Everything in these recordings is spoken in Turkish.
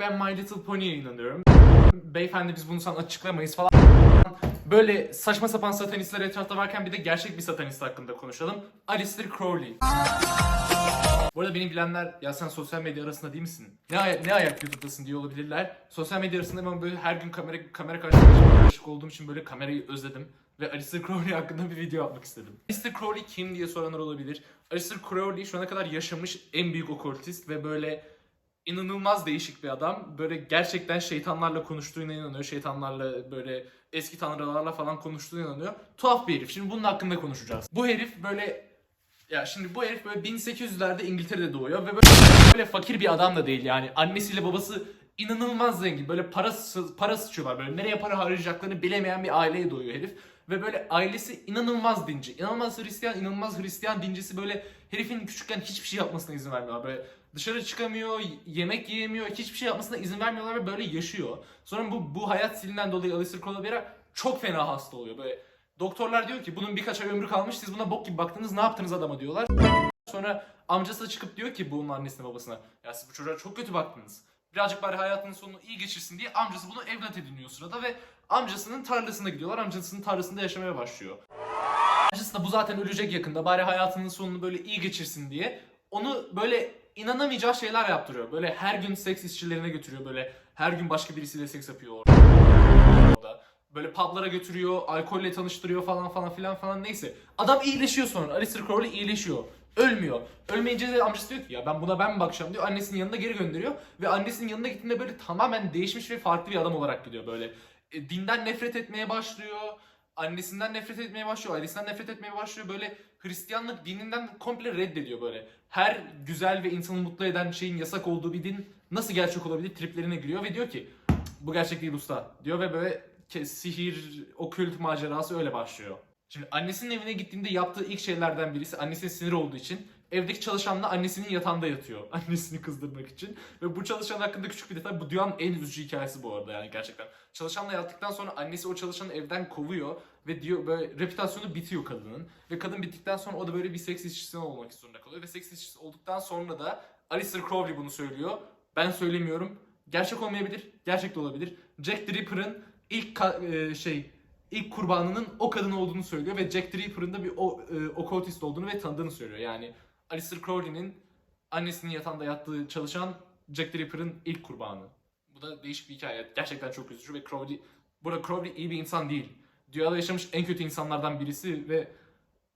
ben My Little Pony'e inanıyorum. Beyefendi biz bunu sana açıklamayız falan. Böyle saçma sapan satanistler etrafta varken bir de gerçek bir satanist hakkında konuşalım. Alistair Crowley. Bu arada beni bilenler ya sen sosyal medya arasında değil misin? Ne, ay- ne ayak YouTube'dasın diye olabilirler. Sosyal medya arasında ben böyle her gün kamera kamera karşısında karışık olduğum için böyle kamerayı özledim. Ve Alistair Crowley hakkında bir video yapmak istedim. Alistair Crowley kim diye soranlar olabilir. Alistair Crowley şu ana kadar yaşamış en büyük okultist ve böyle inanılmaz değişik bir adam. Böyle gerçekten şeytanlarla konuştuğuna inanıyor. Şeytanlarla böyle eski tanrılarla falan konuştuğuna inanıyor. Tuhaf bir herif. Şimdi bunun hakkında konuşacağız. Bu herif böyle ya şimdi bu herif böyle 1800'lerde İngiltere'de doğuyor ve böyle, böyle fakir bir adam da değil yani. Annesiyle babası inanılmaz zengin. Böyle para, sı- para sıçıyorlar. Böyle nereye para harcayacaklarını bilemeyen bir aileye doğuyor herif. Ve böyle ailesi inanılmaz dinci. İnanılmaz Hristiyan, inanılmaz Hristiyan dincisi böyle herifin küçükken hiçbir şey yapmasına izin vermiyorlar. Böyle dışarı çıkamıyor, yemek yiyemiyor, hiçbir şey yapmasına izin vermiyorlar ve böyle yaşıyor. Sonra bu bu hayat stilinden dolayı Alistair Crowley çok fena hasta oluyor. Böyle doktorlar diyor ki bunun birkaç ay ömrü kalmış siz buna bok gibi baktınız ne yaptınız adama diyorlar. Sonra amcası da çıkıp diyor ki bunun annesine babasına ya siz bu çocuğa çok kötü baktınız. Birazcık bari hayatının sonunu iyi geçirsin diye amcası bunu evlat ediniyor sırada ve amcasının tarlasına gidiyorlar. Amcasının tarlasında yaşamaya başlıyor. Amcası da bu zaten ölecek yakında bari hayatının sonunu böyle iyi geçirsin diye onu böyle inanamayacağı şeyler yaptırıyor. Böyle her gün seks işçilerine götürüyor böyle her gün başka birisiyle seks yapıyor orada. Böyle publara götürüyor, alkolle tanıştırıyor falan falan filan falan neyse. Adam iyileşiyor sonra. Alistair Crowley iyileşiyor. Ölmüyor. Ölmeyince de amcası diyor ki ya ben buna ben mi bakacağım diyor. Annesinin yanına geri gönderiyor. Ve annesinin yanına gittiğinde böyle tamamen değişmiş ve farklı bir adam olarak gidiyor böyle. E, dinden nefret etmeye başlıyor. Annesinden nefret etmeye başlıyor. Ailesinden nefret etmeye başlıyor. Böyle Hristiyanlık dininden komple reddediyor böyle. Her güzel ve insanı mutlu eden şeyin yasak olduğu bir din nasıl gerçek olabilir triplerine giriyor ve diyor ki bu gerçek değil usta diyor ve böyle sihir, okült macerası öyle başlıyor. Şimdi annesinin evine gittiğinde yaptığı ilk şeylerden birisi annesine sinir olduğu için evdeki çalışanla annesinin yatağında yatıyor. Annesini kızdırmak için. Ve bu çalışan hakkında küçük bir detay. Bu dünyanın en üzücü hikayesi bu arada yani gerçekten. Çalışanla yattıktan sonra annesi o çalışanı evden kovuyor ve diyor böyle reputasyonu bitiyor kadının. Ve kadın bittikten sonra o da böyle bir seks işçisi olmak zorunda kalıyor. Ve seks işçisi olduktan sonra da Alistair Crowley bunu söylüyor. Ben söylemiyorum. Gerçek olmayabilir, gerçek de olabilir. Jack the Ripper'ın ilk e, şey ilk kurbanının o kadın olduğunu söylüyor ve Jack the Ripper'ın da bir o, e, okkultist olduğunu ve tanıdığını söylüyor. Yani Alistair Crowley'nin annesinin yatağında yattığı çalışan Jack the Ripper'ın ilk kurbanı. Bu da değişik bir hikaye. Gerçekten çok üzücü ve Crowley burada Crowley iyi bir insan değil. Dünyada yaşamış en kötü insanlardan birisi ve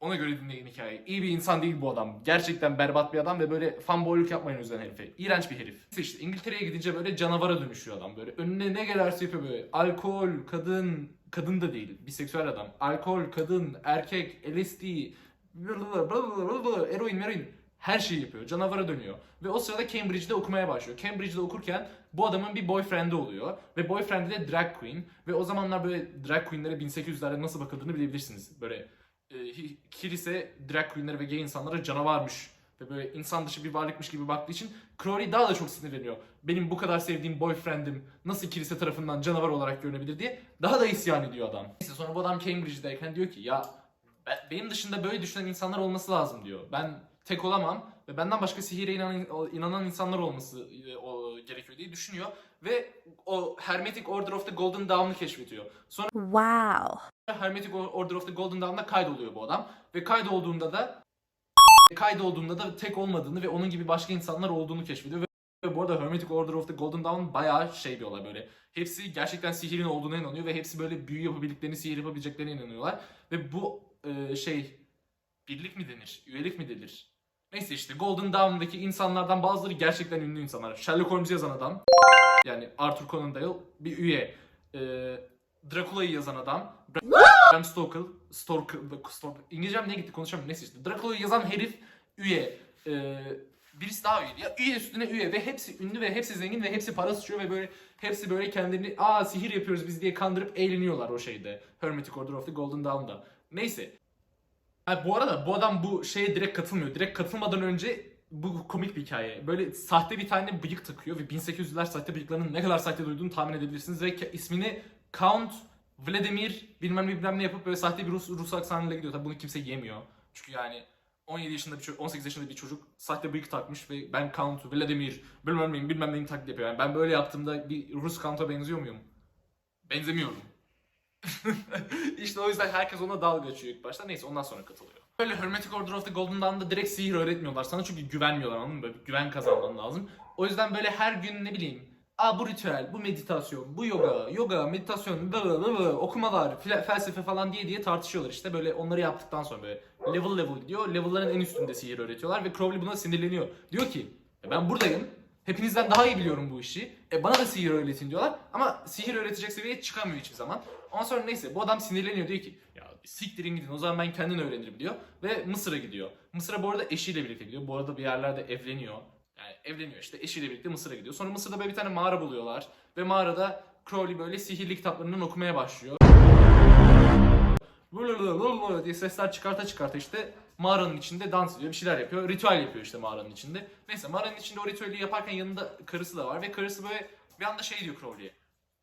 ona göre dinleyin hikayeyi. İyi bir insan değil bu adam. Gerçekten berbat bir adam ve böyle fanboyluk yapmayın o yüzden herife. İğrenç bir herif. İşte İngiltere'ye gidince böyle canavara dönüşüyor adam böyle. Önüne ne gelirse yapıyor böyle. Alkol, kadın, kadın da değil. Biseksüel adam. Alkol, kadın, erkek, LSD, eroin, meroin. Her şeyi yapıyor. Canavara dönüyor. Ve o sırada Cambridge'de okumaya başlıyor. Cambridge'de okurken bu adamın bir boyfriend'i oluyor. Ve boyfriend'i de drag queen. Ve o zamanlar böyle drag queen'lere 1800'lerde nasıl bakıldığını bilebilirsiniz. Böyle e, kilise drag queen'lere ve gay insanlara canavarmış ve böyle insan dışı bir varlıkmış gibi baktığı için Crowley daha da çok sinirleniyor. Benim bu kadar sevdiğim boyfriend'im nasıl kilise tarafından canavar olarak görünebilir diye daha da isyan ediyor adam. Neyse sonra bu adam Cambridge'deyken diyor ki ya ben- benim dışında böyle düşünen insanlar olması lazım diyor. Ben tek olamam ve benden başka sihire inanan, inanan insanlar olması e, o, gerekiyor diye düşünüyor ve o Hermetic Order of the Golden Dawn'u keşfediyor. Sonra Wow. Hermetic Order of the Golden Dawn'da kaydoluyor bu adam. Ve kaydolduğunda da kaydolduğunda da tek olmadığını ve onun gibi başka insanlar olduğunu keşfediyor. Ve ve bu arada Hermetic Order of the Golden Dawn bayağı şey bir olay böyle. Hepsi gerçekten sihirin olduğuna inanıyor ve hepsi böyle büyü yapabildiklerini, sihir yapabileceklerine inanıyorlar. Ve bu e, şey birlik mi denir, üyelik mi denir? Neyse işte Golden Dawn'daki insanlardan bazıları gerçekten ünlü insanlar. Sherlock Holmes yazan adam, yani Arthur Conan Doyle bir üye. E, Dracula'yı yazan adam, Bram Stoker, Stoker, Stoker, İngilizcem ne gitti konuşamıyorum neyse işte. Dracula'yı yazan herif üye. Ee, birisi daha üye. Ya üye üstüne üye ve hepsi ünlü ve hepsi zengin ve hepsi para sıçıyor ve böyle hepsi böyle kendilerini aa sihir yapıyoruz biz diye kandırıp eğleniyorlar o şeyde. Hermetic Order of the Golden Dawn'da. Neyse. Ha, bu arada bu adam bu şeye direkt katılmıyor. Direkt katılmadan önce bu komik bir hikaye. Böyle sahte bir tane bıyık takıyor ve 1800'ler sahte bıyıklarının ne kadar sahte duyduğunu tahmin edebilirsiniz ve ismini Count Vladimir bilmem ne bilmem ne yapıp böyle sahte bir Rus, Rus aksanıyla gidiyor. Tabi bunu kimse yemiyor. Çünkü yani 17 yaşında bir çocuk, 18 yaşında bir çocuk sahte bıyık takmış ve ben Count Vladimir bilmem neyim bilmem neyim taklit yapıyor. Yani ben böyle yaptığımda bir Rus Count'a benziyor muyum? Benzemiyorum. işte o yüzden herkes ona dalga geçiyor ilk başta. Neyse ondan sonra katılıyor. Böyle Hermetic Order of the Golden Dawn'da direkt sihir öğretmiyorlar sana çünkü güvenmiyorlar anladın mı? Böyle güven kazanman lazım. O yüzden böyle her gün ne bileyim Aa bu ritüel, bu meditasyon, bu yoga, yoga, meditasyon, bla bla bla bla, okumalar, felsefe falan diye diye tartışıyorlar işte böyle onları yaptıktan sonra böyle level level gidiyor. Level'ların en üstünde sihir öğretiyorlar ve Crowley buna sinirleniyor. Diyor ki "E ben buradayım. Hepinizden daha iyi biliyorum bu işi. E bana da sihir öğretin diyorlar. Ama sihir öğretecek seviyeye çıkamıyor hiçbir zaman. Ondan sonra neyse bu adam sinirleniyor diyor ki ya siktirin gidin o zaman ben kendim öğrenirim diyor. Ve Mısır'a gidiyor. Mısır'a bu arada eşiyle birlikte gidiyor. Bu arada bir yerlerde evleniyor. Yani evleniyor işte eşiyle birlikte Mısır'a gidiyor. Sonra Mısır'da böyle bir tane mağara buluyorlar. Ve mağarada Crowley böyle sihirli kitaplarından okumaya başlıyor. diye sesler çıkarta çıkarta işte mağaranın içinde dans ediyor, bir şeyler yapıyor, ritüel yapıyor işte mağaranın içinde. Neyse mağaranın içinde o ritüeli yaparken yanında karısı da var ve karısı böyle bir anda şey diyor Crowley'e.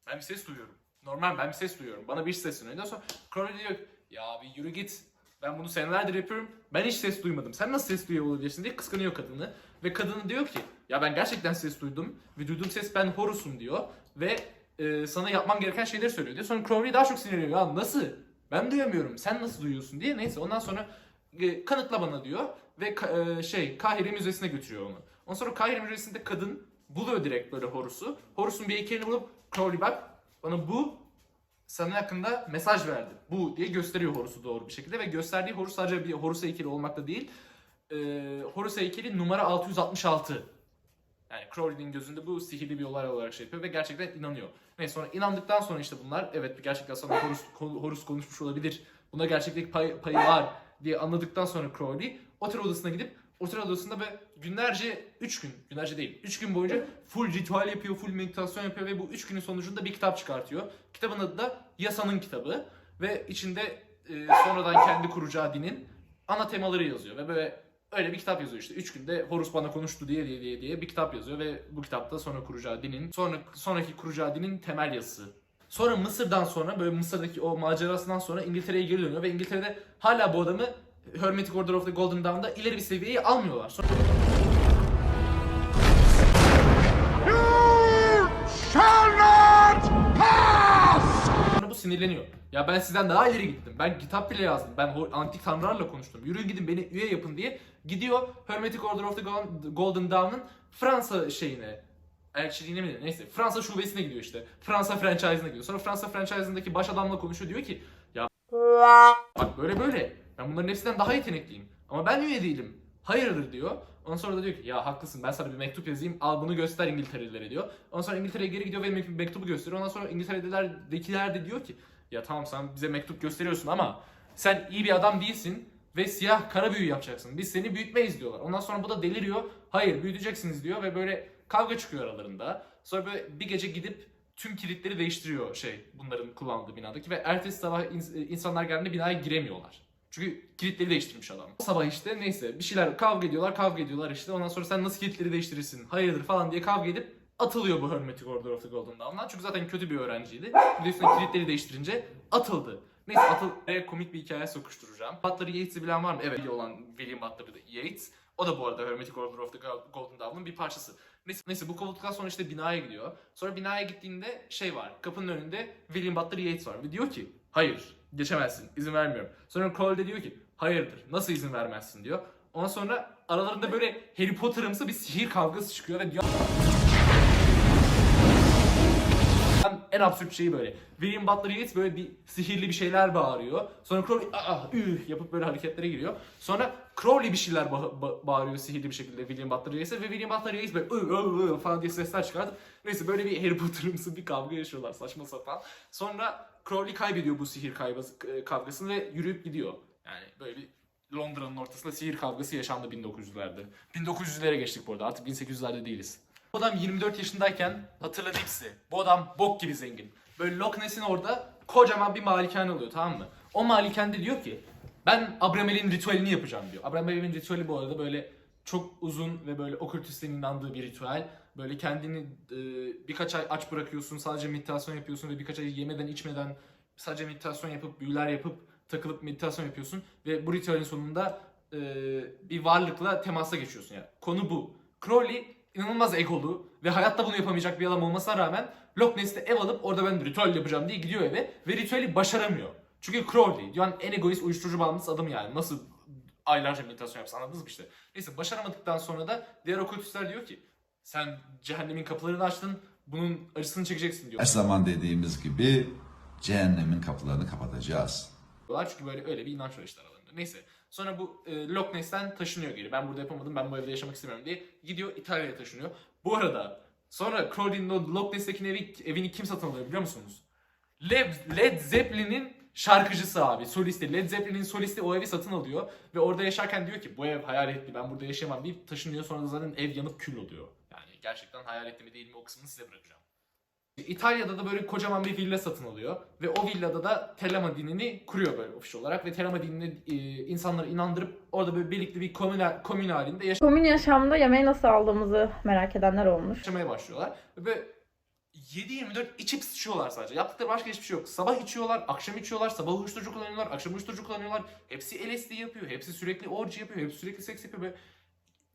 Ben bir ses duyuyorum. Normal ben bir ses duyuyorum. Bana bir ses duyuyor. Ondan sonra Crowley diyor ya bir yürü git. Ben bunu senelerdir yapıyorum. Ben hiç ses duymadım. Sen nasıl ses duyuyor olabilirsin diye kıskanıyor kadını. Ve kadını diyor ki ya ben gerçekten ses duydum. Ve duyduğum ses ben Horus'um diyor. Ve e, sana yapmam gereken şeyleri söylüyor diyor. Sonra Crowley daha çok sinirleniyor. Ya nasıl? Ben duyamıyorum. Sen nasıl duyuyorsun diye. Neyse ondan sonra kanıtla bana diyor. Ve e, şey Kahire Müzesi'ne götürüyor onu. Ondan sonra Kahire Müzesi'nde kadın buluyor direkt böyle Horus'u. Horus'un bir heykelini bulup Crowley bak bana bu sana hakkında mesaj verdi. Bu diye gösteriyor Horus'u doğru bir şekilde ve gösterdiği Horus sadece bir Horus heykeli olmakta değil. E, Horus heykeli numara 666. Yani Crowley'nin gözünde bu sihirli bir olay olarak şey yapıyor ve gerçekten inanıyor. Neyse sonra inandıktan sonra işte bunlar evet gerçekten sana Horus, Horus konuşmuş olabilir. Buna gerçeklik pay, payı var diye anladıktan sonra Crowley otel odasına gidip otel odasında böyle günlerce 3 gün, günlerce değil 3 gün boyunca full ritüel yapıyor, full meditasyon yapıyor ve bu 3 günün sonucunda bir kitap çıkartıyor. Kitabın adı da Yasa'nın kitabı ve içinde e, sonradan kendi kuracağı dinin ana temaları yazıyor ve böyle öyle bir kitap yazıyor işte. 3 günde Horus bana konuştu diye diye diye diye bir kitap yazıyor ve bu kitapta sonra kuracağı dinin, sonra sonraki kuracağı dinin temel yazısı. Sonra Mısır'dan sonra böyle Mısır'daki o macerasından sonra İngiltere'ye geri dönüyor ve İngiltere'de hala bu adamı Hermetic Order of the Golden Dawn'da ileri bir seviyeye almıyorlar. Sonra Sonra bu sinirleniyor. Ya ben sizden daha ileri gittim. Ben kitap bile yazdım. Ben antik tanrılarla konuştum. Yürüyün gidin beni üye yapın diye. Gidiyor Hermetic Order of the Go- Golden Dawn'ın Fransa şeyine elçiliğine mi denir? neyse Fransa şubesine gidiyor işte. Fransa franchise'ine gidiyor. Sonra Fransa franchise'ındaki baş adamla konuşuyor diyor ki ya bak böyle böyle ben bunların hepsinden daha yetenekliyim. Ama ben üye değilim. Hayırdır diyor. Ondan sonra da diyor ki ya haklısın ben sana bir mektup yazayım al bunu göster İngilterelilere diyor. Ondan sonra İngiltere'ye geri gidiyor ve mek- mektubu gösteriyor. Ondan sonra İngiltere'dekiler de diyor ki ya tamam sen bize mektup gösteriyorsun ama sen iyi bir adam değilsin ve siyah kara büyü yapacaksın. Biz seni büyütmeyiz diyorlar. Ondan sonra bu da deliriyor. Hayır büyüteceksiniz diyor ve böyle kavga çıkıyor aralarında. Sonra böyle bir gece gidip tüm kilitleri değiştiriyor şey bunların kullandığı binadaki ve ertesi sabah ins- insanlar geldiğinde binaya giremiyorlar. Çünkü kilitleri değiştirmiş adam. Sabah işte neyse bir şeyler kavga ediyorlar kavga ediyorlar işte ondan sonra sen nasıl kilitleri değiştirirsin hayırdır falan diye kavga edip atılıyor bu Hermetic Order of the Golden Dawn'dan. Çünkü zaten kötü bir öğrenciydi. Bir kilitleri değiştirince atıldı. Neyse atıl e, komik bir hikaye sokuşturacağım. Butler Yates'i bilen var mı? Evet olan William Butler Yeats. O da bu arada Hermetic Order of the Golden Dawn'ın bir parçası. Neyse, neyse bu kovulduktan sonra işte binaya gidiyor. Sonra binaya gittiğinde şey var. Kapının önünde William Butler Yeats var. Ve diyor ki hayır geçemezsin izin vermiyorum. Sonra Cole de diyor ki hayırdır nasıl izin vermezsin diyor. Ondan sonra aralarında böyle Harry Potter'ımsı bir sihir kavgası çıkıyor ve diyor en absürt şeyi böyle. William Butler Yeats böyle bir sihirli bir şeyler bağırıyor. Sonra Crowley aa üh yapıp böyle hareketlere giriyor. Sonra Crowley bir şeyler ba- ba- bağırıyor sihirli bir şekilde William Butler Yeats'e ve William Butler Yeats böyle ıh ıh falan diye sesler çıkartıp neyse böyle bir Harry Potter'ımsı bir kavga yaşıyorlar saçma sapan. Sonra Crowley kaybediyor bu sihir kaybası, e, kavgasını ve yürüyüp gidiyor. Yani böyle bir Londra'nın ortasında sihir kavgası yaşandı 1900'lerde. 1900'lere geçtik bu arada artık 1800'lerde değiliz. Bu adam 24 yaşındayken hatırladı hepsi. Bu adam bok gibi zengin. Böyle Loch Ness'in orada kocaman bir malikane oluyor tamam mı? O malikende diyor ki ben Abramel'in ritüelini yapacağım diyor. Abramel'in ritüeli bu arada böyle çok uzun ve böyle okültistlerin inandığı bir ritüel. Böyle kendini e, birkaç ay aç bırakıyorsun, sadece meditasyon yapıyorsun ve birkaç ay yemeden içmeden sadece meditasyon yapıp büyüler yapıp takılıp meditasyon yapıyorsun ve bu ritüelin sonunda e, bir varlıkla temasa geçiyorsun yani. Konu bu. Crowley inanılmaz egolu ve hayatta bunu yapamayacak bir adam olmasına rağmen Loch Ness'te ev alıp orada ben ritüel yapacağım diye gidiyor eve ve ritüeli başaramıyor. Çünkü Crowley dünyanın en egoist uyuşturucu bağımlısı adamı yani. Nasıl aylarca meditasyon yapsın anladınız mı işte. Neyse başaramadıktan sonra da diğer okültistler diyor ki sen cehennemin kapılarını açtın bunun acısını çekeceksin diyor. Her zaman dediğimiz gibi cehennemin kapılarını kapatacağız. diyorlar. Çünkü böyle öyle bir inanç var işte aralarında. Neyse. Sonra bu e, Loch Ness'ten taşınıyor geri. Ben burada yapamadım, ben bu evde yaşamak istemiyorum diye. Gidiyor İtalya'ya taşınıyor. Bu arada sonra Crowley'nin o Loch Ness'teki evi, evini kim satın alıyor biliyor musunuz? Led, Led Zeppelin'in şarkıcısı abi, solisti. Led Zeppelin'in solisti o evi satın alıyor. Ve orada yaşarken diyor ki bu ev hayaletli, ben burada yaşayamam deyip taşınıyor. Sonra da zaten ev yanıp kül oluyor. Yani gerçekten hayaletli mi değil mi o kısmını size bırakacağım. İtalya'da da böyle kocaman bir villa satın alıyor ve o villada da Telema dinini kuruyor böyle ofis olarak ve Telema dinini e, insanları inandırıp orada böyle birlikte bir komün, komün halinde Komün yaşamda yemeği nasıl aldığımızı merak edenler olmuş. yaşamaya başlıyorlar ve 7-24 içip sıçıyorlar sadece. Yaptıkları başka hiçbir şey yok. Sabah içiyorlar, akşam içiyorlar, sabah uyuşturucu kullanıyorlar, akşam uyuşturucu kullanıyorlar. Hepsi LSD yapıyor, hepsi sürekli orgy yapıyor, hepsi sürekli seks yapıyor. Böyle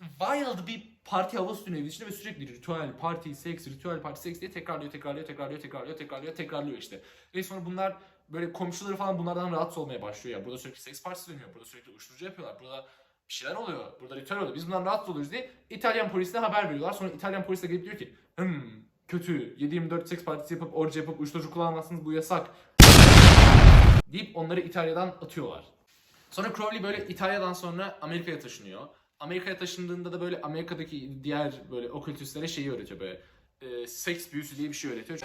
wild bir parti havası dönüyor içinde ve sürekli ritüel, parti, seks, ritüel, parti, seks diye tekrarlıyor, tekrarlıyor, tekrarlıyor, tekrarlıyor, tekrarlıyor, tekrarlıyor işte. Ve sonra bunlar böyle komşuları falan bunlardan rahatsız olmaya başlıyor ya. Burada sürekli seks partisi dönüyor, burada sürekli uyuşturucu yapıyorlar, burada bir şeyler oluyor, burada ritüel oluyor. Biz bundan rahatsız oluyoruz diye İtalyan polisine haber veriyorlar. Sonra İtalyan polis de gelip diyor ki, hmm, kötü, 7-24 seks partisi yapıp orji yapıp uyuşturucu kullanamazsınız bu yasak. deyip onları İtalya'dan atıyorlar. Sonra Crowley böyle İtalya'dan sonra Amerika'ya taşınıyor. Amerika'ya taşındığında da böyle Amerika'daki diğer böyle okültistlere şeyi öğretiyor böyle. E, seks büyüsü diye bir şey öğretiyor.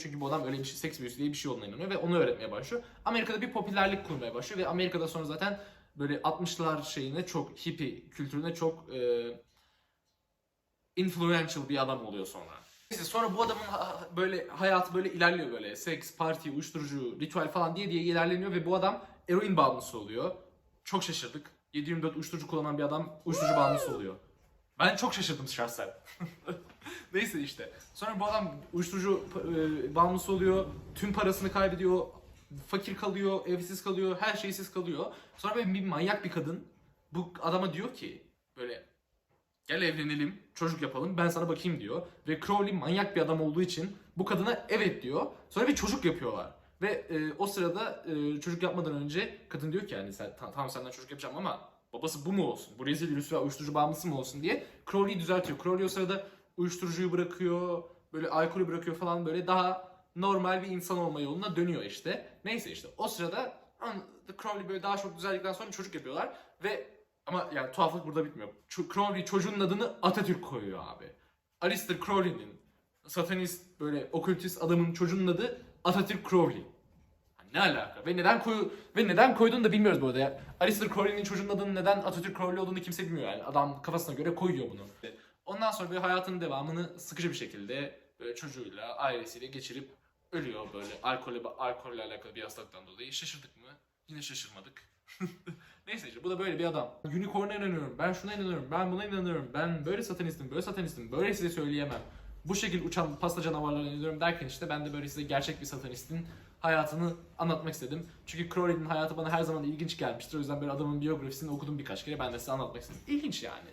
Çünkü bu adam öyle bir şey, seks büyüsü diye bir şey olduğuna inanıyor ve onu öğretmeye başlıyor. Amerika'da bir popülerlik kurmaya başlıyor ve Amerika'da sonra zaten böyle 60'lar şeyine çok hippie kültürüne çok e, influential bir adam oluyor sonra. Neyse sonra bu adamın ha- böyle hayatı böyle ilerliyor böyle. Seks, parti, uyuşturucu, ritüel falan diye diye ilerleniyor ve bu adam eroin bağımlısı oluyor. Çok şaşırdık. 7-24 uyuşturucu kullanan bir adam uyuşturucu bağımlısı oluyor. Ben çok şaşırdım şahsen. Neyse işte. Sonra bu adam uyuşturucu e, bağımlısı oluyor. Tüm parasını kaybediyor. Fakir kalıyor, evsiz kalıyor, her şeysiz kalıyor. Sonra böyle bir manyak bir kadın bu adama diyor ki böyle gel evlenelim, çocuk yapalım, ben sana bakayım diyor. Ve Crowley manyak bir adam olduğu için bu kadına evet diyor. Sonra bir çocuk yapıyorlar. Ve e, o sırada e, çocuk yapmadan önce kadın diyor ki yani sen, ta- tamam senden çocuk yapacağım ama babası bu mu olsun? Bu rezil rüsva uyuşturucu bağımlısı mı olsun diye Crowley'i düzeltiyor. Crowley o sırada uyuşturucuyu bırakıyor, böyle alkolü bırakıyor falan böyle daha normal bir insan olma yoluna dönüyor işte. Neyse işte o sırada Crowley böyle daha çok düzeldikten sonra çocuk yapıyorlar ve ama yani tuhaflık burada bitmiyor. Ç- Crowley çocuğun adını Atatürk koyuyor abi. Alistair Crowley'nin satanist böyle okültist adamın çocuğunun adı Atatürk Crowley. Ne alaka? Ve neden koyu ve neden koyduğunu da bilmiyoruz bu arada ya. Alistair Crowley'nin çocuğunun adının neden Atatürk Crowley olduğunu kimse bilmiyor yani. Adam kafasına göre koyuyor bunu. Ondan sonra böyle hayatının devamını sıkıcı bir şekilde çocuğuyla, ailesiyle geçirip ölüyor böyle alkolle, alkolle alakalı bir hastalıktan dolayı. Şaşırdık mı? Yine şaşırmadık. Neyse işte bu da böyle bir adam. Unicorn'a inanıyorum, ben şuna inanıyorum, ben buna inanıyorum, ben böyle satanistim, böyle satanistim, böyle size söyleyemem. Bu şekil uçan pasta canavarlarına inanıyorum derken işte ben de böyle size gerçek bir satanistin hayatını anlatmak istedim. Çünkü Crowley'nin hayatı bana her zaman ilginç gelmiştir. O yüzden böyle adamın biyografisini okudum birkaç kere. Ben de size anlatmak istedim. İlginç yani.